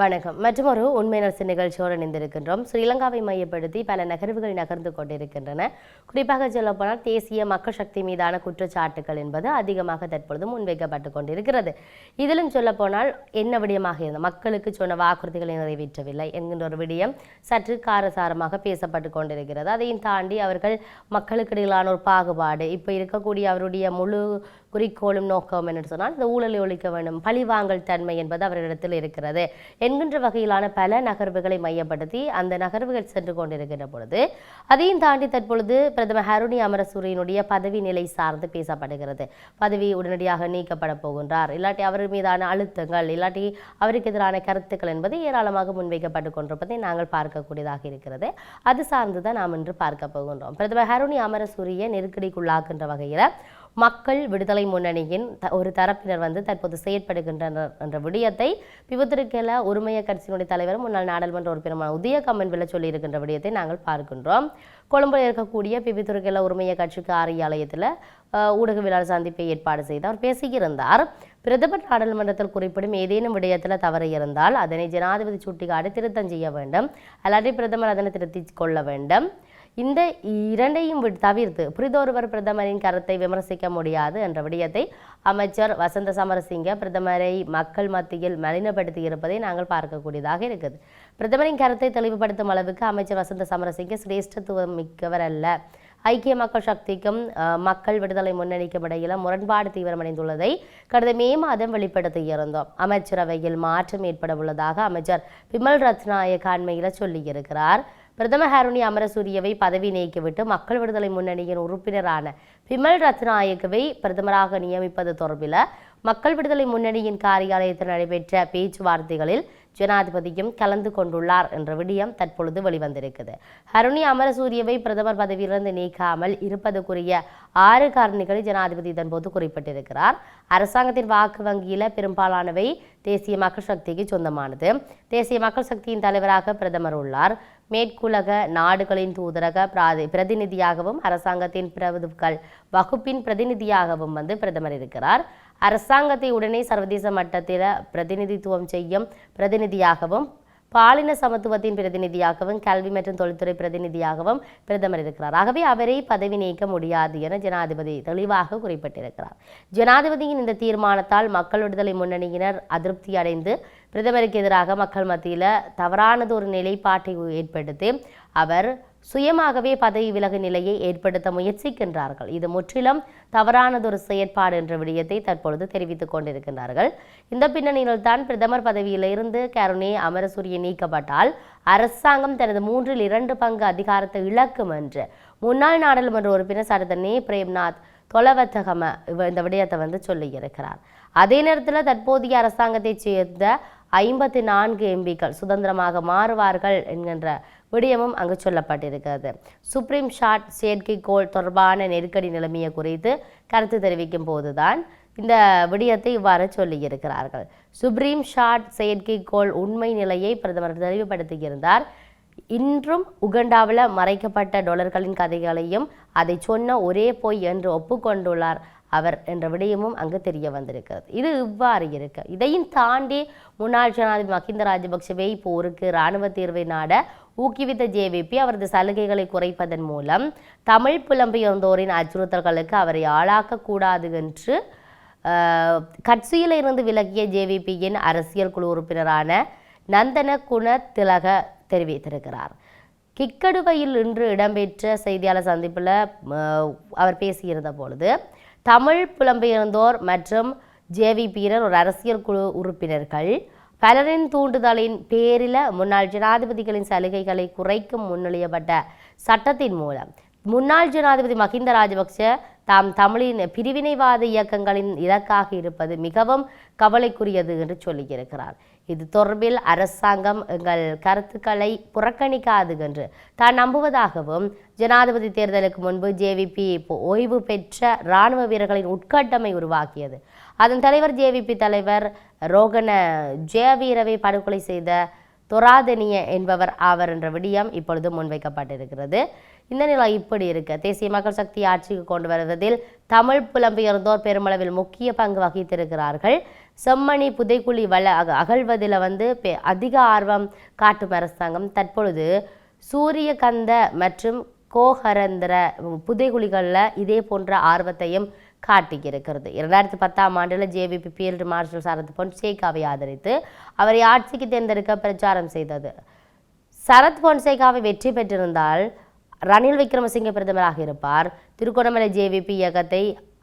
வணக்கம். மற்றும் ஒரு உண்மை நரசு நிகழ்ச்சியோடு இணைந்திருக்கின்றோம். ஸ்ரீலங்காவை மையப்படுத்தி பல நகர்வுகள் நகர்ந்து கொண்டிருக்கின்றன. குறிப்பாக சொல்லப்போனால் தேசிய மக்கள் சக்தி மீதான குற்றச்சாட்டுகள் என்பது அதிகமாக தற்பொழுது முன்வைக்கப்பட்டு கொண்டிருக்கிறது. இதிலும் சொல்லப்போனால் என்ன விடயமாக இருந்த மக்களுக்கு சொன்ன வாக்குறுதிகளை நிறைவேற்றவில்லை என்கின்ற ஒரு விடயம் சற்று காரசாரமாக பேசப்பட்டு கொண்டிருக்கிறது. அதையும் தாண்டி அவர்கள் மக்களுக்கு இடையிலான ஒரு பாகுபாடு இப்போ இருக்கக்கூடிய அவருடைய முழு குறிக்கோளும் நோக்கம் என்று சொன்னால் இந்த ஊழலை ஒழிக்க வேண்டும் பழிவாங்கல் தன்மை என்பது அவரிடத்தில் இருக்கிறது. என்கின்ற வகையிலான பல நகர்வுகளை மையப்படுத்தி அந்த நகர்வுகள் சென்று கொண்டிருக்கின்ற பொழுது அதையும் தாண்டி தற்பொழுது பிரதமர் ஹருணி அமரசூரியனுடைய பதவி நிலை சார்ந்து பேசப்படுகிறது. பதவி உடனடியாக நீக்கப்பட போகின்றார். இல்லாட்டி அவர் மீதான அழுத்தங்கள் இல்லாட்டி அவருக்கு எதிரான கருத்துக்கள் என்பது ஏராளமாக முன்வைக்கப்பட்டு கொண்டிருப்பதை நாங்கள் பார்க்கக்கூடியதாக இருக்கிறது. அது சார்ந்து தான் நாம் இன்று பார்க்க போகின்றோம். பிரதமர் ஹருணி அமரசூரிய நெருக்கடிக்குள்ளாக்குகின்ற வகையில் மக்கள் விடுதலை முன்னணியின் த- ஒரு தரப்பினர் வந்து தற்போது செயற்படுகின்றனர் என்ற விடயத்தை பிபத்திருக்கல உரிமைய கட்சியினுடைய தலைவர் முன்னாள் நாடாளுமன்ற உறுப்பினருமான உதய கம்மன்வில சொல்லியிருக்கின்ற விடயத்தை நாங்கள் பார்க்கின்றோம். கொழும்பில் இருக்கக்கூடிய பிபித்துருக்கல உரிமைய கட்சிக்கு காரியாலயத்தில் ஊடகவியலாளர் சந்திப்பை ஏற்பாடு செய்து அவர் பேசியிருந்தார். பிரதமர் நாடாளுமன்றத்தில் குறிப்பிடும் ஏதேனும் விடயத்தில் தவறு இருந்தால் அதனை ஜனாதிபதி சுட்டிக்காட்டி திருத்தம் செய்ய வேண்டும். அல்லாட்டி பிரதமர் அதனை திருத்திக் கொள்ள வேண்டும். இந்த இரண்டையும் தவிர்த்து புரிதொருவர் பிரதமரின் கருத்தை விமர்சிக்க முடியாது என்ற விடயத்தை அமைச்சர் வசந்த சமரசிங்க பிரதமரை மக்கள் மத்தியில் மலினப்படுத்தி இருப்பதை நாங்கள் பார்க்கக்கூடியதாக இருக்குது. பிரதமரின் கருத்தை தெளிவுபடுத்தும் அளவுக்கு அமைச்சர் வசந்த சமரசிங்க சிரேஷ்டத்துவம் மிக்கவர் அல்ல. ஐக்கிய மக்கள் சக்திக்கும் அஹ், மக்கள் விடுதலை முன்னணிக்கும் இடையில முரண்பாடு தீவிரமடைந்துள்ளதை கடந்த மே மாதம் வெளிப்படுத்தியிருந்தோம் அமைச்சரவையில் மாற்றம் ஏற்பட உள்ளதாக அமைச்சர் பிமல் ரத்நாயக் அண்மையில சொல்லியிருக்கிறார். பிரதமர் ஹருணி அமரசூரியவை பதவி நீக்கிவிட்டு மக்கள் விடுதலை முன்னணியின் உறுப்பினரான பிமல் ரத்நாயக்கவை பிரதமராக நியமிப்பது தொடர்பில் மக்கள் விடுதலை முன்னணியின் காரியாலயத்தில் நடைபெற்ற பேச்சுவார்த்தைகளில் ஜனாதிபதியும் கலந்து கொண்டுள்ளார் என்ற விடயம் தற்பொழுது வெளிவந்திருக்குது. ஹருணி அமரசூரியவை பிரதமர் பதவியிலிருந்து நீக்காமல் இருப்பதற்குரிய ஆறு காரணிகளை ஜனாதிபதி இதன்போது குறிப்பிட்டிருக்கிறார். அரசாங்கத்தின் வாக்கு வங்கியில் பெரும்பாலானவை தேசிய மக்கள் சக்திக்கு சொந்தமானது. தேசிய மக்கள் சக்தியின் தலைவராக பிரதமர் உள்ளார். மேற்குலக நாடுகளின் தூதரக பிராதி பிரதிநிதியாகவும் அரசாங்கத்தின் பிரபுக்கள் வகுப்பின் பிரதிநிதியாகவும் வந்து பிரதமர் இருக்கிறார். அரசாங்கத்தை உடனே சர்வதேச மட்டத்தில் பிரதிநிதித்துவம் செய்யும் பிரதிநிதியாகவும் பாலின சமத்துவத்தின் பிரதிநிதியாகவும் கல்வி மற்றும் தொழில்துறை பிரதிநிதியாகவும் பிரதமர் இருக்கிறார். ஆகவே அவரை பதவி நீக்க முடியாது என ஜனாதிபதி தெளிவாக குறிப்பிட்டிருக்கிறார். ஜனாதிபதியின் இந்த தீர்மானத்தால் மக்கள் விடுதலை முன்னணியினர் அதிருப்தி அடைந்து பிரதமருக்கு எதிராக மக்கள் மத்தியில் தவறானது ஒரு நிலைப்பாட்டை ஏற்படுத்தி அவர் சுயமாகவே பதவி விலகு நிலையை ஏற்படுத்த முயற்சிக்கின்றார்கள். இது முற்றிலும் தவறானதொரு செயற்பாடு என்ற விடயத்தை தற்பொழுது தெரிவித்துக் கொண்டிருக்கின்றார்கள். இந்த பின்னணியில் தான் பிரதமர் பதவியிலிருந்து கருணே அமரசூரிய நீக்கப்பட்டால் அரசாங்கம் தனது மூன்றில் இரண்டு பங்கு அதிகாரத்தை இழக்கும் என்று முன்னாள் நாடாளுமன்ற உறுப்பினர் சரதனே பிரேம்நாத் தொலவத்தகம இந்த விடயத்தை வந்து சொல்லியிருக்கிறார். அதே நேரத்தில் தற்போதைய அரசாங்கத்தைச் சேர்ந்த ஐம்பத்தி நான்கு எம்பிக்கள் சுதந்திரமாக மாறுவார்கள் என்கின்ற விடயமும் அங்கு சொல்லப்பட்டிருக்கிறது. சுப்ரீம் ஷாட் செயற்கைக்கோள் தொடர்பான நெருக்கடி நிலைமையை குறித்து கருத்து தெரிவிக்கும் போதுதான் இந்த விடயத்தை இவ்வாறு சொல்லியிருக்கிறார்கள். சுப்ரீம் ஷாட் செயற்கைக்கோள் உண்மை நிலையை பிரதமர் தெளிவுபடுத்தியிருந்தார். இன்றும் உகண்டாவில் மறைக்கப்பட்ட டொலர்களின் கதைகளையும் அதை சொன்ன ஒரே பொய் என்று ஒப்புக்கொண்டுள்ளார். அவர் என்ற விடயமும் அங்கு தெரிய வந்திருக்கிறது. இது இவ்வாறு இருக்கு இதையும் தாண்டி முன்னாள் ஜனாதிபதி மஹிந்த ராஜபக்சவே போருக்கு இராணுவ தீர்வை நாட ஊக்குவித்த ஜேவிபி அவரது சலுகைகளை குறைப்பதன் மூலம் தமிழ் புலம்பெயர்ந்தோரின் அச்சுறுத்தல்களுக்கு அவரை ஆளாக்கக்கூடாது என்று கட்சியில் இருந்து விலகிய ஜேவிபியின் அரசியல் குழு உறுப்பினரான நந்தன குண திலக தெரிவித்திருக்கிறார். கிக்கடுவையில் இன்று இடம்பெற்ற செய்தியாளர் சந்திப்பில் அவர் பேசியிருந்த பொழுது தமிழ் புலம்பெயர்ந்தோர் மற்றும் ஜேவிபியினர் ஒரு அரசியல் குழு உறுப்பினர்கள். பலரின் தூண்டுதலின் பேரில முன்னாள் ஜனாதிபதிகளின் சலுகைகளை குறைக்கும் முன்மொழியப்பட்ட சட்டத்தின் மூலம். முன்னாள் ஜனாதிபதி மஹிந்த ராஜபக்ஷ தாம் தமிழின் பிரிவினைவாத இயக்கங்களின் இலக்காக இருப்பது மிகவும் கவலைக்குரியது என்று சொல்லியிருக்கிறார். இது தொடர்பில் அரசாங்கம் எங்கள் கருத்துக்களை புறக்கணிக்காது என்று தான் நம்புவதாகவும் ஜனாதிபதி தேர்தலுக்கு முன்பு ஜேவிபி ஓய்வு பெற்ற இராணுவ வீரர்களின் உட்கட்டமை உருவாக்கியது. அதன் தலைவர் ஜேவிபி தலைவர் ரோகன ஜெயவீரவை படுகொலை செய்த தொராதனிய என்பவர் ஆவர் என்ற விடயம் இப்பொழுது முன்வைக்கப்பட்டிருக்கிறது. இந்த நிலை இப்படி இருக்க. தேசிய மக்கள் சக்தி ஆட்சிக்கு கொண்டு வருவதில் தமிழ் புலம்பெயர்ந்தோர் பெருமளவில் முக்கிய பங்கு வகித்திருக்கிறார்கள். செம்மணி புதைக்குழி வள அக- அகழ்வதில் வந்து பெ- அதிக ஆர்வம் காட்டும் அரசாங்கம். தற்பொழுது சூரியகந்த மற்றும் கோஹரந்திர புதைகுழிகளில் இதே போன்ற ஆர்வத்தையும் காட்டியிருக்கிறது. இரண்டாயிரத்தி பத்தாம் ஆண்டில் ஜேவிபி பீல்டு மார்ஷல் சரத் பொன்சேகாவை ஆதரித்து அவரை ஆட்சிக்கு தேர்ந்தெடுக்க பிரச்சாரம் செய்தது. சரத் பொன்சேகாவை வெற்றி பெற்றிருந்தால் ரணில் விக்ரமசிங்க பிரதமராக இருப்பார். திருகோணமலை ஜேவிபி இயக்கத்தை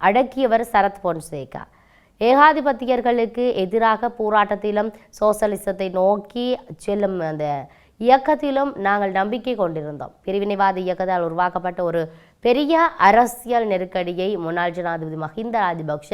அடக்கியவர் சரத் பொன்சேகா. ஏகாதிபத்தியர்களுக்கு எதிராக போராட்டத்திலும் சோசலிசத்தை நோக்கி செல்லும் அந்த இயக்கத்திலும் நாங்கள் நம்பிக்கை கொண்டிருந்தோம். பிரிவினைவாத இயக்கத்தால் உருவாக்கப்பட்ட ஒரு பெரிய அரசியல் நெருக்கடியை முன்னாள் ஜனாதிபதி மஹிந்த ராஜபக்ஷ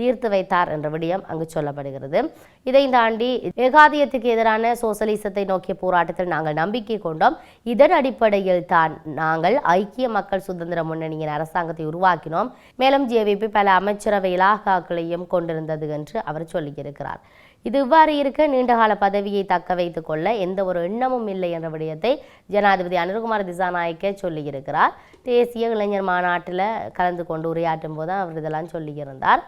தீர்த்து வைத்தார் என்ற விடயம் அங்கு சொல்லப்படுகிறது. இதை தாண்டி ஏகாதியத்துக்கு எதிரான சோசலிசத்தை நோக்கிய போராட்டத்தில் நாங்கள் நம்பிக்கை கொண்டோம். இதன் அடிப்படையில் தான் நாங்கள் ஐக்கிய மக்கள் சுதந்திர முன்னணியின் அரசாங்கத்தை உருவாக்கினோம். மேலும் ஜேவிபி பல அமைச்சரவை இலாகாக்களையும் கொண்டிருந்தது என்று அவர் சொல்லியிருக்கிறார். இது இவ்வாறு இருக்க நீண்டகால பதவியை தக்க வைத்துக் கொள்ள எந்த ஒரு எண்ணமும் இல்லை என்ற விடயத்தை ஜனாதிபதி அனுர்குமார் திசாநாயக்க சொல்லியிருக்கிறார். தேசிய இளைஞர் மாநாட்டில் கலந்து கொண்டு உரையாற்றும் போது அவர் இதெல்லாம் சொல்லியிருந்தார்.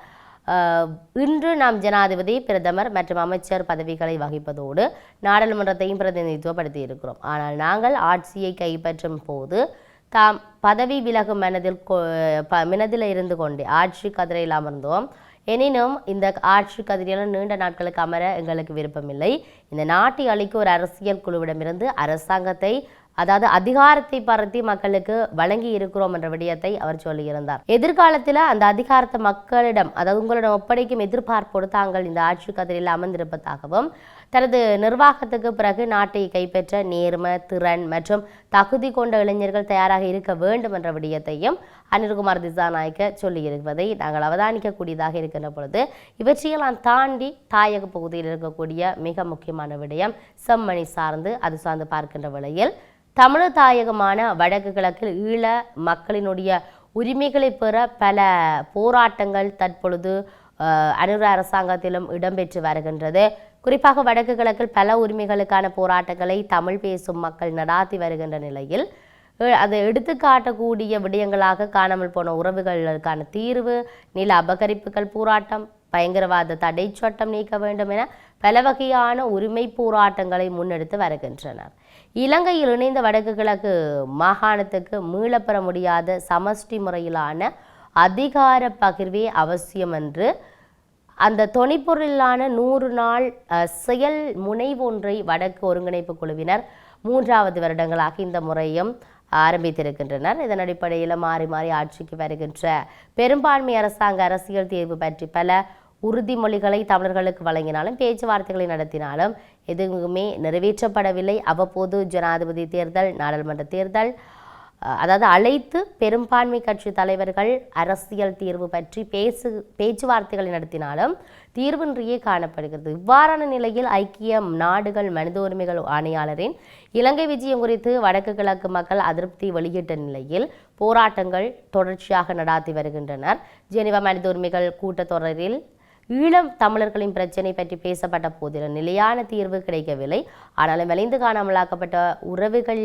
இன்று நாம் ஜனாதிபதி பிரதமர் மற்றும் அமைச்சர் பதவிகளை வகிப்பதோடு நாடாளுமன்றத்தையும் பிரதிநிதித்துவப்படுத்தி இருக்கிறோம் ஆனால் நாங்கள் ஆட்சியை கைப்பற்றும் போது தாம் பதவி விலகும் மனதில் கொ- ப- மனதில் இருந்து கொண்டே ஆட்சி கதிரையில் அமர்ந்தோம். எனினும் இந்த ஆட்சி கதிரியெல்லாம் நீண்ட நாட்களுக்கு அமர எங்களுக்கு விருப்பமில்லை. இந்த நாட்டை அளிக்க ஒரு அரசியல் குழுவிடமிருந்து அரசாங்கத்தை அதாவது அதிகாரத்தை பரத்தி மக்களுக்கு வழங்கி இருக்கிறோம் என்ற விடயத்தை அவர் சொல்லியிருந்தார். எதிர்காலத்தில் அந்த அதிகாரத்தை மக்களிடம் அதாவது உங்களிடம் ஒப்படைக்கும் எதிர்பார்ப்போடு தாங்கள் இந்த ஆட்சி கதிரில் அமர்ந்திருப்பதாகவும் தனது நிர்வாகத்துக்கு பிறகு நாட்டை கைப்பற்ற நேர்ம திறன் மற்றும் தகுதி கொண்ட இளைஞர்கள் தயாராக இருக்க வேண்டும் என்ற விடயத்தையும் அனில்குமார் திசாநாயக்க சொல்லியிருப்பதை நாங்கள் அவதானிக்கக்கூடியதாக இருக்கின்ற பொழுது இவற்றையெல்லாம் தாண்டி தாயக பகுதியில் இருக்கக்கூடிய மிக முக்கியமான விடயம் செம்மணி சார்ந்து அது சார்ந்து பார்க்கின்ற வேளையில் தமிழ் தாயகமான வடக்கு கிழக்கில் ஈழ மக்களினுடைய உரிமைகளை பெற பல போராட்டங்கள் தற்பொழுது அனுர அரசாங்கத்திலும் இடம்பெற்று வருகின்றது. குறிப்பாக வடக்கு கிழக்கில் பல உரிமைகளுக்கான போராட்டங்களை தமிழ் பேசும் மக்கள் நடாத்தி வருகின்ற நிலையில் அதை அதை எடுத்துக்காட்டக்கூடிய விடயங்களாக காணாமல் போன உறவுகளுக்கான தீர்வு நில அபகரிப்புகள் போராட்டம் பயங்கரவாத தடை சட்டம் நீக்க வேண்டும் என பல வகையான உரிமை போராட்டங்களை முன்னெடுத்து வருகின்றனர். இலங்கையில் இணைந்த வடக்கு கிழக்கு மாகாணத்துக்கு மீளப்பெற முடியாத சமஷ்டி முறையிலான அதிகார பகிர்வே அவசியம் என்று அந்த தொனிப்பொருளான நூறு நாள் அஹ், செயல் முனைவொன்றை வடக்கு ஒருங்கிணைப்பு குழுவினர் மூன்றாவது வருடங்களாக இந்த முறையும் ஆரம்பித்திருக்கின்றனர். இதன் அடிப்படையில் மாறி மாறி ஆட்சிக்கு வருகின்ற பெரும்பான்மை அரசாங்க அரசியல் தீர்வு பற்றி பல உறுதிமொழிகளை தமிழர்களுக்கு வழங்கினாலும் பேச்சுவார்த்தைகளை நடத்தினாலும் எதுவுமே நிறைவேற்றப்படவில்லை. அவ்வப்போது ஜனாதிபதி தேர்தல் நாடாளுமன்ற தேர்தல் அதாவது அழைத்து பெரும்பான்மை கட்சி தலைவர்கள் அரசியல் தீர்வு பற்றி பேசு பேச்சுவார்த்தைகளை நடத்தினாலும் தீர்வின்றியே காணப்படுகிறது. இவ்வாறான நிலையில் ஐக்கிய நாடுகள் மனித உரிமைகள் ஆணையாளரின் இலங்கை விஜயம் குறித்து வடக்கு கிழக்கு மக்கள் அதிருப்தி வெளியிட்ட நிலையில் போராட்டங்கள் தொடர்ச்சியாக நடாத்தி வருகின்றனர். ஜெனிவா மனித உரிமைகள் கூட்டத்தொடரில் ஈழம் தமிழர்களின் பிரச்சனை பற்றி பேசப்பட்ட போதிலும் நிலையான தீர்வு கிடைக்கவில்லை. ஆனாலும் விளைந்து காணாமலாக்கப்பட்ட உறவுகள்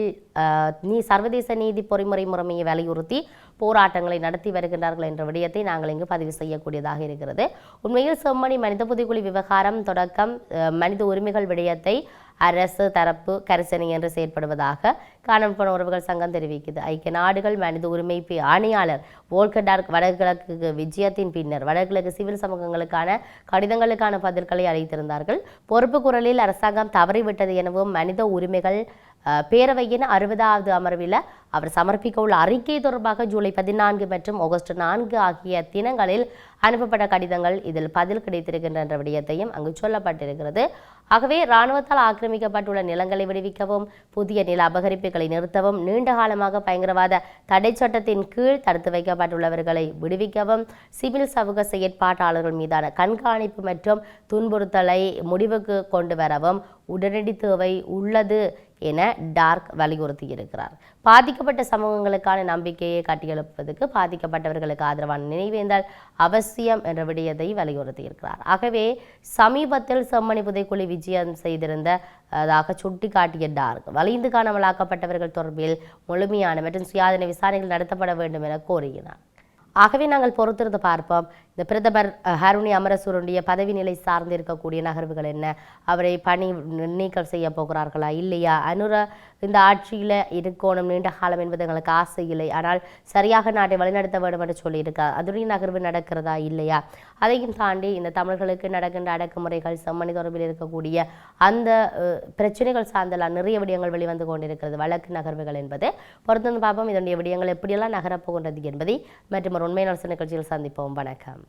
நீ சர்வதேச நீதி பொறிமுறை முறைமையை வலியுறுத்தி போராட்டங்களை நடத்தி வருகின்றார்கள் என்ற விடயத்தை நாங்கள் இங்கு பதிவு செய்யக்கூடியதாக இருக்கிறது. உண்மையில் செம்மணி மனித புதுக்குழி விவகாரம் தொடக்கம் மனித உரிமைகள் விடயத்தை அரசு தரப்பு கரிசனை என்று செயற்படுவதாக காணப்படும் உறவுகள் சங்கம் தெரிவிக்குது. ஐக்கிய நாடுகள் மனித உரிமை பி- ஆணையாளர் வோல்கடார்க் வடகிழக்கு விஜயத்தின் பின்னர் வடகிழக்கு சிவில் சமூகங்களுக்கான கடிதங்களுக்கான பதில்களை அளித்திருந்தார்கள். பொறுப்பு குரலில் அரசாங்கம் தவறிவிட்டது எனவும் மனித உரிமைகள் பேரவையின் அறுபதாவது அமர்வில் அவர் சமர்ப்பிக்க உள்ள அறிக்கை தொடர்பாக ஜூலை பதினான்கு மற்றும் ஆகஸ்ட் நான்கு ஆகிய தினங்களில் அனுப்பப்பட்ட கடிதங்கள் இதில் பதில் கிடைத்திருக்கின்ற என்ற விடயத்தையும் அங்கு சொல்லப்பட்டிருக்கிறது. ஆகவே இராணுவத்தால் ஆக்கிரமிக்கப்பட்டுள்ள நிலங்களை விடுவிக்கவும் புதிய நில அபகரிப்புகளை நிறுத்தவும் நீண்ட காலமாக பயங்கரவாத தடை சட்டத்தின் கீழ் தடுத்து வைக்கப்பட்டுள்ளவர்களை விடுவிக்கவும் சிவில் சமூக செயற்பாட்டாளர்கள் மீதான கண்காணிப்பு மற்றும் துன்புறுத்தலை முடிவுக்கு கொண்டு வரவும் உடனடி தேவை உள்ளது என டார்க் வலியுறுத்தியிருக்கிறார் பாதிக்கப்பட்ட சமூகங்களுக்கான நம்பிக்கையை கட்டியெழுப்பதற்கு பாதிக்கப்பட்டவர்களுக்கு ஆதரவான நினைவேந்தால் அவசியம் என்ற விடயத்தை வலியுறுத்தியிருக்கிறார் ஆகவே சமீபத்தில் செம்மணி புதைக்குழி விஜயம் செய்திருந்த அதாக சுட்டிக்காட்டிய டார்க் வலிந்து காணாமலாக்கப்பட்டவர்கள் தொடர்பில் முழுமையான மற்றும் சுயாதீன விசாரணைகள் நடத்தப்பட வேண்டும் என கோருகிறார். ஆகவே நாங்கள் பொறுத்திருந்து பார்ப்போம். இந்த பிரதமர் ஹருணி அமரசூருடைய பதவி நிலை சார்ந்து இருக்கக்கூடிய நகர்வுகள் என்ன? அவரை பணி நீக்கம் செய்ய போகிறார்களா? இல்லையா? அனுர இந்த ஆட்சியில் இருக்கணும் நீண்ட காலம் என்பது எங்களுக்கு ஆசை இல்லை. ஆனால் சரியாக நாட்டை வழிநடத்த வேண்டும் என்று சொல்லியிருக்கா? அதுடைய நகர்வு நடக்கிறதா? இல்லையா? அதையும் தாண்டி இந்த தமிழர்களுக்கு நடக்கின்ற அடக்குமுறைகள் செம்மணி தொடர்பில் இருக்கக்கூடிய அந்த பிரச்சனைகள் சார்ந்தெல்லாம் நிறைய விடயங்கள் வெளிவந்து கொண்டிருக்கிறது. வழக்கு நகர்வுகள் என்பது. பொறுத்திருந்து பார்ப்போம். இதனுடைய விடயங்கள் எப்படியெல்லாம் நகரப் போகின்றது என்பதை. மற்றும் ஒரு உண்மை நலசு நிகழ்ச்சியில் சந்திப்போம். வணக்கம்.